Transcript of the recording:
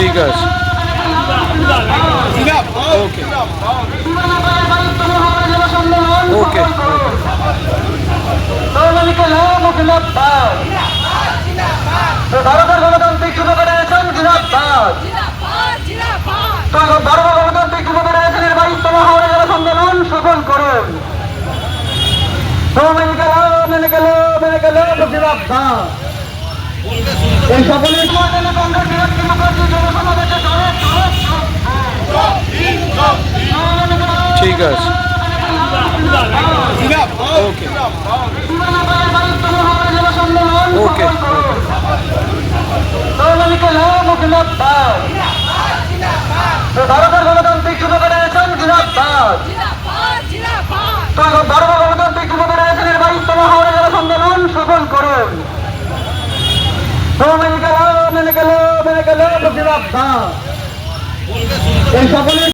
ঠিক আছে। ওকে। ওকে। এই সকলের ঠিক আছে ওকে ওকে ভারতের গণতান্ত্রিক যুব ফেডারেশন তো ভারত গণতান্ত্রিক যুব ফেডারেশনের বাইশতম হাওড়া জেলা সম্মেলন সফল করুন মেনে গেল মেনে গেল মেনে গেল জিন্দাবাদ এই সকলের